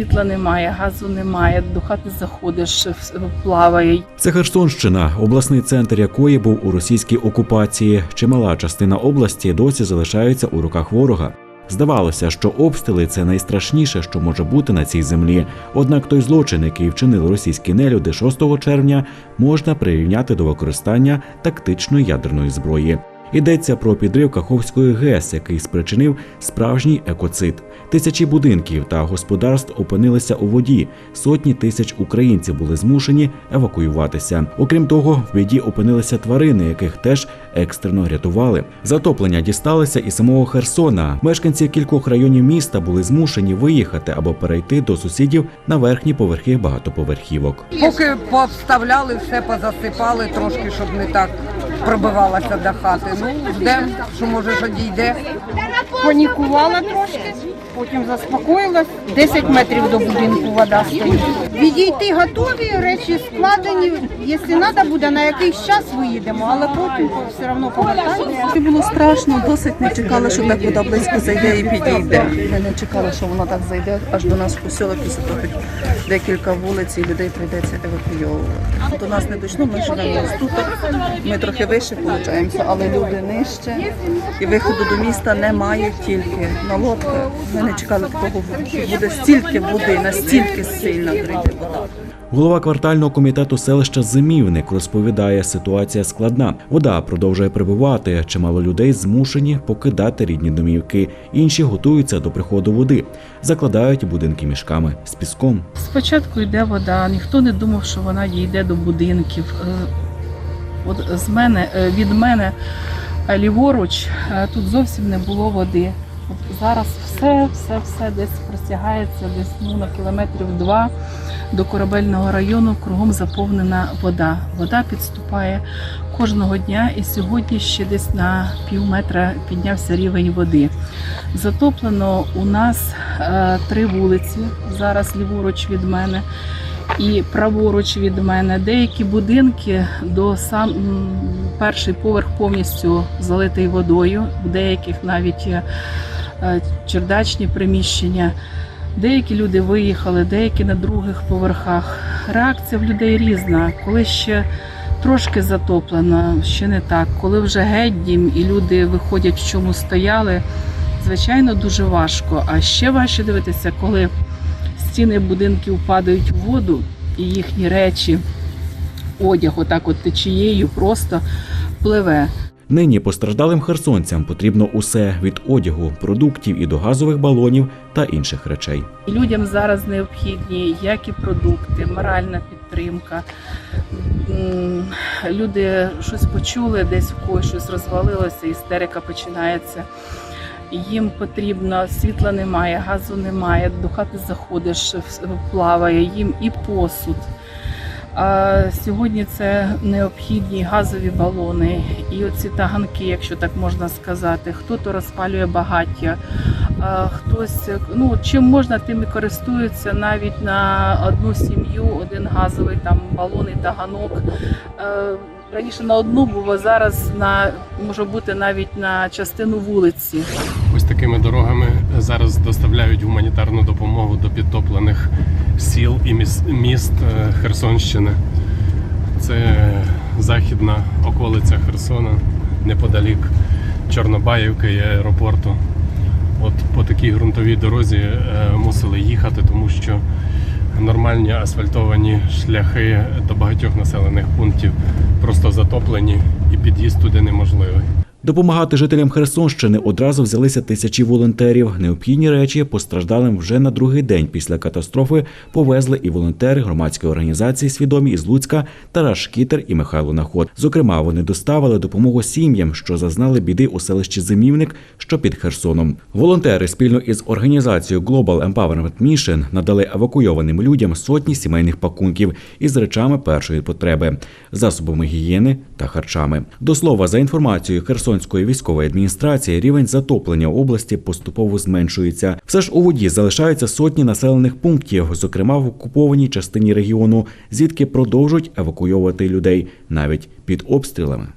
світла немає, газу немає, до хати заходиш, в- плаває. Це Херсонщина, обласний центр якої був у російській окупації. Чимала частина області досі залишається у руках ворога. Здавалося, що обстріли це найстрашніше, що може бути на цій землі. Однак той злочин, який вчинили російські нелюди 6 червня, можна прирівняти до використання тактичної ядерної зброї. Йдеться про підрив Каховської ГЕС, який спричинив справжній екоцид. Тисячі будинків та господарств опинилися у воді. Сотні тисяч українців були змушені евакуюватися. Окрім того, в біді опинилися тварини, яких теж екстрено рятували. Затоплення дісталися і самого Херсона. Мешканці кількох районів міста були змушені виїхати або перейти до сусідів на верхні поверхи багатоповерхівок. Поки пообставляли, все позасипали трошки, щоб не так пробивалося до хати. Ну, ждемо, що може що дійде. панікувала трошки, потім заспокоїлась. 10 метрів до будинку вода стоїть. Відійти готові, речі складені. Якщо треба буде, на якийсь час виїдемо, але потім все одно повертаємося. Це було страшно, досить не чекали, що так вода близько зайде і підійде. Ми не чекали, що вона так зайде аж до нас посілок, як декілька вулиць і людей прийдеться евакуйовувати. До нас не дійшло, ми живемо тут. Ми трохи вище получаємося, але люди нижче. І виходу до міста немає тільки на лодках. Не чекали такого, що буде стільки води, настільки сильно прийде вода. Голова квартального комітету селища Зимівник розповідає, ситуація складна. Вода продовжує прибувати. Чимало людей змушені покидати рідні домівки. Інші готуються до приходу води, закладають будинки мішками з піском. Спочатку йде вода, ніхто не думав, що вона дійде до будинків. Е, От з мене, е, від мене е, ліворуч тут зовсім не було води. От зараз все, все, все десь простягається, десь ну, на кілометрів два до корабельного району кругом заповнена вода. Вода підступає кожного дня, і сьогодні ще десь на пів метра піднявся рівень води. Затоплено у нас е, три вулиці зараз ліворуч від мене і праворуч від мене. Деякі будинки до сам перший поверх повністю залитий водою, в деяких навіть е, чердачні приміщення. Деякі люди виїхали, деякі на других поверхах. Реакція в людей різна. Коли ще трошки затоплено, ще не так. Коли вже геть дім і люди виходять в чому стояли, звичайно, дуже важко. А ще важче дивитися, коли стіни будинків падають в воду, і їхні речі, одяг, отак от течією просто пливе. Нині постраждалим херсонцям потрібно усе від одягу, продуктів і до газових балонів та інших речей. Людям зараз необхідні як і продукти, моральна підтримка. Люди щось почули, десь в когось щось розвалилося, істерика починається. Їм потрібно світла немає, газу немає, до хати заходиш, плаває їм і посуд. Сьогодні це необхідні газові балони і оці таганки, якщо так можна сказати. Хто-то розпалює багаття, хтось ну чим можна, тим і користуються навіть на одну сім'ю, один газовий там балон і таганок. Раніше на одну було зараз на може бути навіть на частину вулиці. Ось такими дорогами зараз доставляють гуманітарну допомогу до підтоплених сіл і міст е, Херсонщини. Це західна околиця Херсона, неподалік Чорнобаївки і аеропорту. От по такій ґрунтовій дорозі е, мусили їхати, тому що нормальні асфальтовані шляхи до багатьох населених пунктів просто затоплені і під'їзд туди неможливий. Допомагати жителям Херсонщини одразу взялися тисячі волонтерів. Необхідні речі постраждалим вже на другий день після катастрофи повезли і волонтери громадської організації свідомі із Луцька Тарас Шкітер і Михайло Наход. Зокрема, вони доставили допомогу сім'ям, що зазнали біди у селищі Зимівник, що під Херсоном. Волонтери спільно із організацією Global Empowerment Mission надали евакуйованим людям сотні сімейних пакунків із речами першої потреби, засобами гігієни та харчами. До слова, за інформацією Херсонської військової адміністрації, рівень затоплення області поступово зменшується. Все ж у воді залишаються сотні населених пунктів, зокрема в окупованій частині регіону, звідки продовжують евакуйовувати людей навіть під обстрілами.